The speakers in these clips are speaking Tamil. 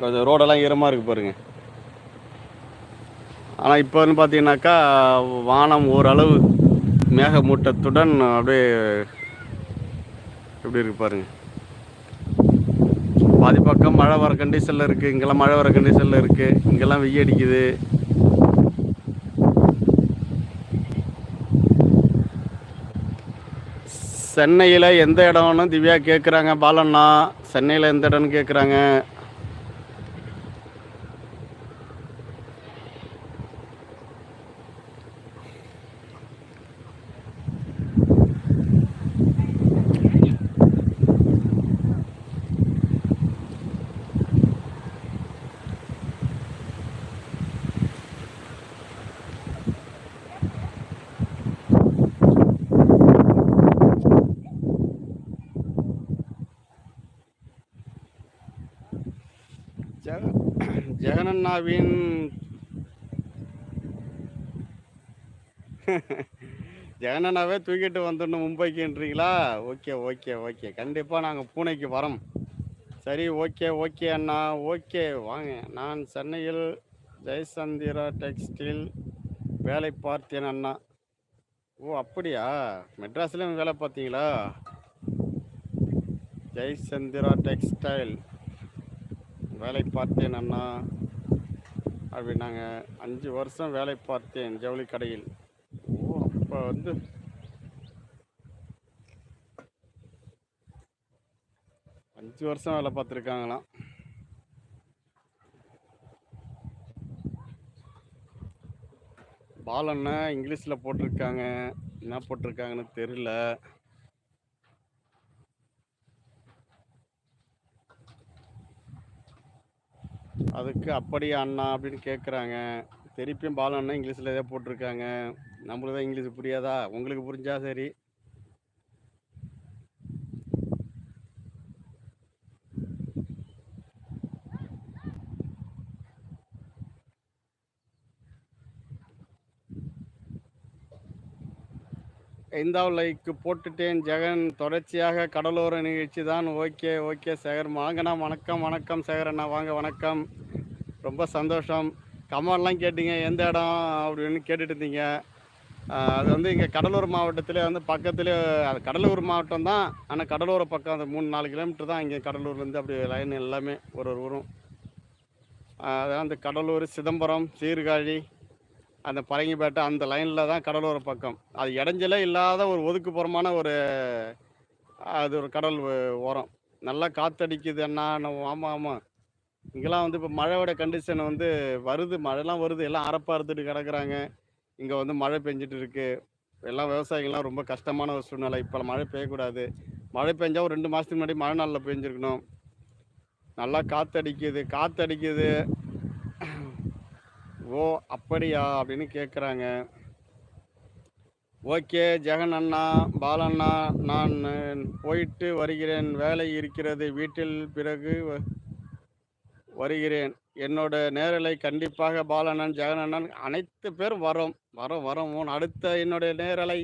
கொஞ்சம் ரோடெல்லாம் ஈரமாக இருக்குது பாருங்க. ஆனால் இப்போன்னு பார்த்தீங்கன்னாக்கா வானம் ஓரளவு மேகமூட்டத்துடன் அப்படியே எப்படி இருக்கு பாருங்க. பாதி பக்கம் மழை வர கண்டிஷனில் இருக்குது இங்கெல்லாம் மழை வர கண்டிஷனில் இருக்குது இங்கெல்லாம் வெய்ய அடிக்குது. சென்னையில் எந்த இடம்னு திவ்யா கேட்குறாங்க பாலண்ணா. சென்னையில் எந்த இடம்னு கேட்குறாங்க ஜெகனண்ணாவின் ஜெகனண்ணாவே தூக்கிட்டு வந்துடணும் மும்பைக்குன்றீங்களா? Okay okay okay. கண்டிப்பாக நாங்கள் பூனைக்கு வரோம். சரி ஓகே ஓகே அண்ணா. ஓகே வாங்க. நான் சென்னையில் ஜெயசந்திரா டெக்ஸ்டைல் வேலை பார்த்தேன் அண்ணா. ஓ அப்படியா? மெட்ராஸ்லேயும் வேலை பார்த்தீங்களா? ஜெயசந்திரா டெக்ஸ்டைல் வேலை பார்த்தேன் அண்ணா. அப்படி நாங்கள் அஞ்சு வருஷம் வேலை பார்த்தேன் ஜவுளி கடையில். ஓ அப்போ வந்து அஞ்சு வருஷம் வேலை பார்த்துருக்காங்களாம். பாலண்ணா இங்கிலீஷில் போட்டிருக்காங்க. என்ன போட்டிருக்காங்கன்னு தெரியல. அதுக்கு அப்படியா அண்ணா அப்படின்னு கேட்குறாங்க திருப்பியும் அண்ணா இங்கிலீஷில் ஏதோ போட்டிருக்காங்க. நம்மளுக்கு தான் இங்கிலீஷ் புரியாதா? உங்களுக்கு புரிஞ்சால் சரி. ஐந்தாவது லைக்கு போட்டுட்டேன் ஜெகன். தொடர்ச்சியாக கடலோர நிகழ்ச்சி தான். Okay okay Sekar. வாங்கண்ணா வணக்கம் வணக்கம் சேகரண்ணா வாங்க வணக்கம். ரொம்ப சந்தோஷம். கமெண்ட்லாம் கேட்டீங்க எந்த இடம் அப்படின்னு கேட்டுட்டு இருந்தீங்க அது வந்து இங்கே கடலூர் மாவட்டத்தில் வந்து பக்கத்தில் அது கடலூர் மாவட்டம் தான். ஆனால் கடலூர் பக்கம் அந்த மூணு நாலு கிலோமீட்டர் தான் இங்கே கடலூர்லேருந்து அப்படி லைன் எல்லாமே ஒரு ஒரு ஊரும். அதான் அந்த கடலூர் சிதம்பரம் சீர்காழி அந்த பரங்கிப்பேட்டை அந்த லைனில் தான் கடலோர பக்கம். அது இடைஞ்சலே இல்லாத ஒரு ஒதுக்குப்புறமான ஒரு அது ஒரு கடல் ஓரம். நல்லா காற்றடிக்குது அண்ணா ஆமாம் ஆமாம் இங்கெல்லாம் வந்து இப்போ மழையோட கண்டிஷன் வந்து வருது. மழைலாம் வருது. எல்லாம் அரப்பா அறுத்துட்டு கிடக்குறாங்க. இங்கே வந்து மழை பெஞ்சிட்டு இருக்கு. எல்லாம் விவசாயிகள்லாம் ரொம்ப கஷ்டமான ஒரு சூழ்நிலை. இப்போ மழை பெய்யக்கூடாது. மழை பெஞ்சால் ஒரு ரெண்டு மாதத்துக்கு முன்னாடி மழை நாளில் பெஞ்சிருக்கணும். நல்லா காற்றடிக்குது காற்றடிக்குது ஓ அப்படியா? அப்படின்னு கேட்குறாங்க ஓகே ஜெகன் அண்ணா பாலண்ணா நான் போயிட்டு வருகிறேன். வேலை இருக்கிறது வீட்டில் பிறகு வருகிறேன். என்னோட நேரலை கண்டிப்பாக பாலண்ணன் ஜெகன் அண்ணன் அனைத்து பேரும் வரோம். வரோம் வரோம். உன் அடுத்த என்னுடைய நேரலை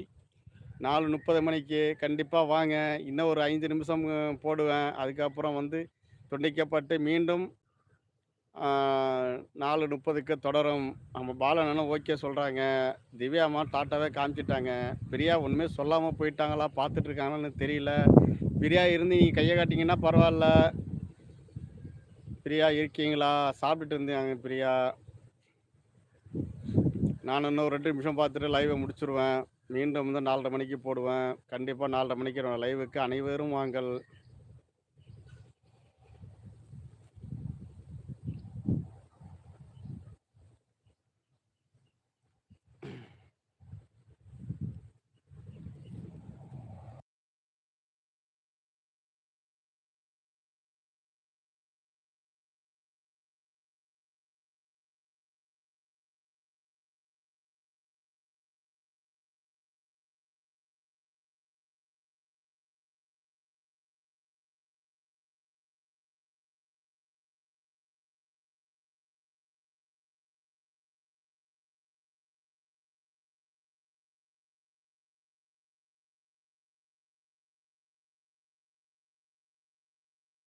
நாலு முப்பது மணிக்கு கண்டிப்பாக வாங்க. இன்னும் ஒரு ஐந்து நிமிஷம் போடுவேன். அதுக்கப்புறம் வந்து துண்டிக்கப்பட்டு மீண்டும் நாலு முப்பதுக்கு தொடரும். நம்ம பாலனனும் ஓகே சொல்கிறாங்க திவ்யாம்மா டாட்டாவே காமிச்சிட்டாங்க. பிரியா ஒன்றுமே சொல்லாமல் போயிட்டாங்களா? பார்த்துட்ருக்காங்கன்னு தெரியல. பிரியா இருந்து நீங்கள் கையை காட்டிங்கன்னா பரவாயில்ல. பிரியா இருக்கீங்களா? சாப்பிட்டுட்டு இருந்தாங்க பிரியா. நான் இன்னும் ஒரு ரெண்டு நிமிஷம் பார்த்துட்டு லைவை முடிச்சுருவேன். மீண்டும் வந்து நாலரை மணிக்கு போடுவேன். கண்டிப்பாக நாலரை மணிக்கு லைவுக்கு அனைவரும் வாங்கள்